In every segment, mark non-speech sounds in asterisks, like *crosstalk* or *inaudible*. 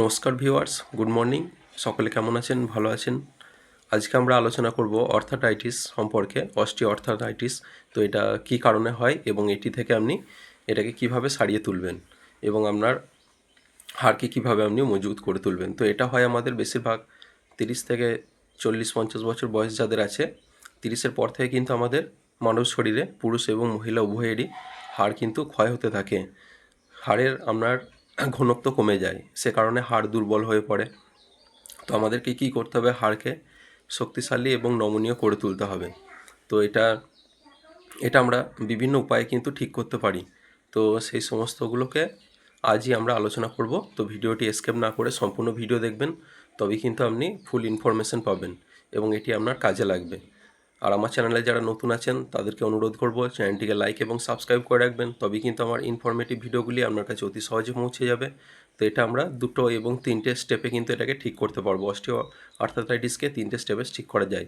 নমস্কার viewers, good morning. সকলে কেমন আছেন? ভালো আছেন? আজকে আমরা আলোচনা করব অর্থাটাইটিস সম্পর্কে অস্টি অর্থাটাইটিস তো এটা কি কারণে হয় এবং এটি থেকে আপনি এটাকে কীভাবে সারিয়ে তুলবেন এবং আপনার হাড়কে কীভাবে আপনি মজবুত করে তুলবেন। তো এটা হয় আমাদের বেশিরভাগ তিরিশ থেকে চল্লিশ, পঞ্চাশ বছর বয়স যাদের আছে, তিরিশের পর থেকে কিন্তু আমাদের মানব শরীরে পুরুষ এবং মহিলা উভয়েরই হাড় কিন্তু ক্ষয় হতে থাকে। হাড়ের আপনার ঘনত্ব কমে যায়, সে কারণে হাড় দুর্বল হয়ে পড়ে। তো আমাদেরকে কী করতে হবে? হাড়কে শক্তিশালী এবং নমনীয় করে তুলতে হবে। তো এটা এটা আমরা বিভিন্ন উপায়ে কিন্তু ঠিক করতে পারি। তো সেই সমস্তগুলোকে আজই আমরা আলোচনা করব। তো ভিডিওটি স্কেপ না করে সম্পূর্ণ ভিডিও দেখবেন, তবেই কিন্তু আপনি ফুল ইনফরমেশন পাবেন এবং এটি আপনার কাজে লাগবে। আর আমার চ্যানেলে যারা নতুন আছেন, তাদেরকে অনুরোধ করব চ্যানেলটিকে লাইক এবং সাবস্ক্রাইব করে রাখবেন। তবেই কিন্তু আমার ইনফরমেটিভ ভিডিওগুলি আপনার কাছে অতি সহজে পৌঁছে যাবে। তো এটা আমরা দুটো এবং তিনটে স্টেপে কিন্তু এটাকে ঠিক করতে পারব। অস্টিও আর্থারাইটিসকে তিনটে স্টেপে ঠিক করা যায়।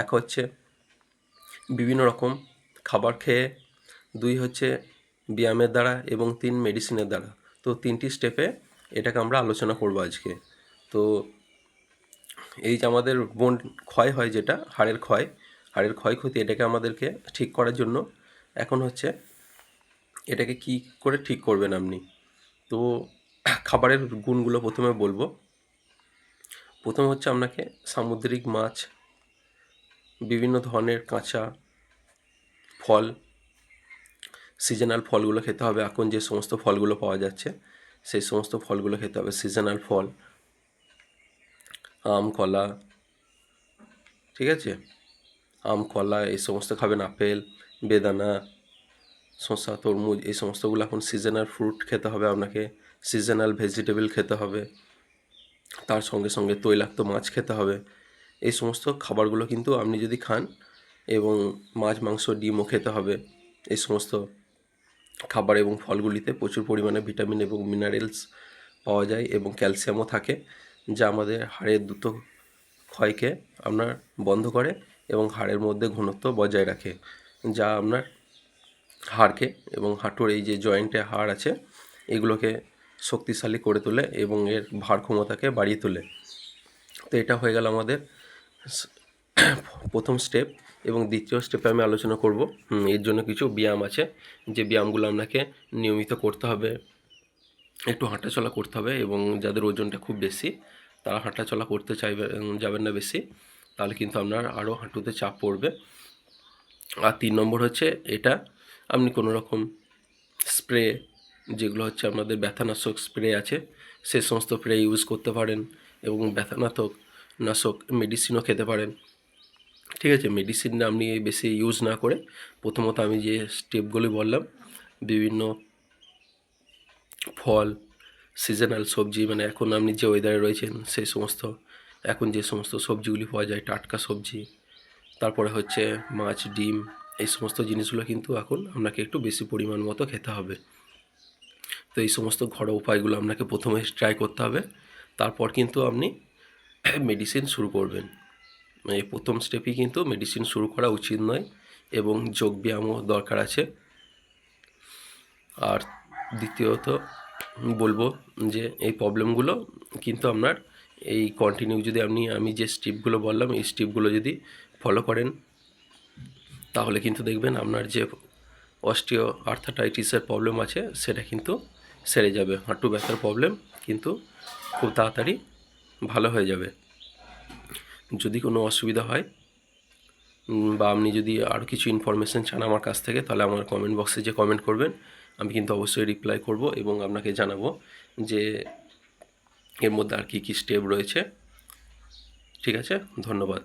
এক হচ্ছে বিভিন্ন রকম খাবার খেয়ে, দুই হচ্ছে ব্যায়ামের দ্বারা এবং তিন মেডিসিনের দ্বারা। তো তিনটি স্টেপে এটাকে আমরা আলোচনা করব আজকে। তো এই যে আমাদের বোন ক্ষয় হয় যেটা, হাড়ের ক্ষয় হাড়ের ক্ষয়ক্ষতি এটাকে আমাদেরকে ঠিক করার জন্য এখন হচ্ছে এটাকে কি করে ঠিক করবেন আপনি? তো খাবারের গুণগুলো প্রথমে বলব। প্রথম হচ্ছে আপনাকে সামুদ্রিক মাছ, বিভিন্ন ধরনের কাঁচা ফল সিজনাল ফলগুলো খেতে হবে। এখন যে সমস্ত ফলগুলো পাওয়া যাচ্ছে, সেই সমস্ত ফলগুলো খেতে হবে। সিজনাল ফল, আম, কলা, ঠিক আছে? আম, কলা, এই সমস্ত খাবেন, আপেল, বেদানা, শসা, তরমুজ, এই সমস্তগুলো এখন সিজনাল ফ্রুট খেতে হবে আপনাকে। সিজনাল ভেজিটেবল খেতে হবে। তার সঙ্গে সঙ্গে তৈলাক্ত মাছ খেতে হবে। এই সমস্ত খাবারগুলো কিন্তু আপনি যদি খান এবং মাছ, মাংস, ডিমও খেতে হবে, এই সমস্ত খাবার এবং ফলগুলিতে প্রচুর পরিমাণে ভিটামিন এবং মিনারেলস পাওয়া যায় এবং ক্যালসিয়ামও থাকে, যা আমাদের হাড়ের দ্রুত ক্ষয়কে আপনার বন্ধ করে এবং হাড়ের মধ্যে ঘনত্ব বজায় রাখে, যা আপনার হাড়কে এবং হাঁটুর এই যে জয়েন্টে হাড় আছে, এগুলোকে শক্তিশালী করে তোলে এবং এর ভার ক্ষমতাকে বাড়িয়ে তোলে। তো এটা হয়ে গেল আমাদের প্রথম স্টেপ এবং দ্বিতীয় স্টেপে আমি আলোচনা করব। এর জন্য কিছু ব্যায়াম আছে, যে ব্যায়ামগুলো আপনাকে নিয়মিত করতে হবে, একটু হাঁটাচলা করতে হবে এবং যাদের ওজনটা খুব বেশি, তারা হাঁটাচলা করতে চাইবে যাবেন না বেশি। তাহলে কিন্তু আপনার আরও হাঁটুতে চাপ পড়বে। আর তিন নম্বর হচ্ছে এটা, আপনি কোনো রকম স্প্রে, যেগুলো হচ্ছে আমাদের ব্যথানাশক স্প্রে আছে, সে সমস্ত স্প্রে ইউজ করতে পারেন এবং ব্যথানাশক নাশক মেডিসিনও খেতে পারেন। ঠিক আছে মেডিসিন আপনি বেশি ইউজ না করে প্রথমত আমি যে স্টেপগুলি বললাম, বিভিন্ন ফল সিজনাল সবজি মানে এখন আপনি যে ওয়েদারে রয়েছেন সেই সমস্ত এখন যে সমস্ত সবজিগুলি পাওয়া যায়, টাটকা সবজি, তারপরে হচ্ছে মাছ, ডিম, এই সমস্ত জিনিসগুলো কিন্তু এখন আপনাকে একটু বেশি পরিমাণ মতো খেতে হবে। তো এই সমস্ত ঘরোয়া উপায়গুলো আপনাকে প্রথমে ট্রাই করতে হবে। তারপর কিন্তু আপনি *coughs* মেডিসিন শুরু করবেন। এই প্রথম স্টেপই কিন্তু মেডিসিন শুরু করা উচিত নয় এবং যোগব্যায়ামও দরকার আছে। আর দ্বিতীয়ত বলব যে এই প্রবলেমগুলো কিন্তু আপনার এই কন্টিনিউ যদি আপনি, আমি যে স্টেপগুলো বললাম, এই স্টেপগুলো যদি ফলো করেন, তাহলে কিন্তু দেখবেন আপনার যে অস্টিও আর্থাটাইটিসের প্রবলেম আছে, সেটা কিন্তু সেরে যাবে। হাঁটু ব্যথার প্রবলেম কিন্তু খুব তাড়াতাড়ি ভালো হয়ে যাবে। যদি কোনো অসুবিধা হয় বা আপনি যদি আরও কিছু ইনফরমেশান চান আমার কাছ থেকে, তাহলে আমার কমেন্ট বক্সে যে কমেন্ট করবেন, আমি কিন্তু অবশ্যই রিপ্লাই করব এবং আপনাকে জানাব যে এর মধ্যে আর কী কী স্টেপ রয়েছে। ঠিক আছে? ধন্যবাদ।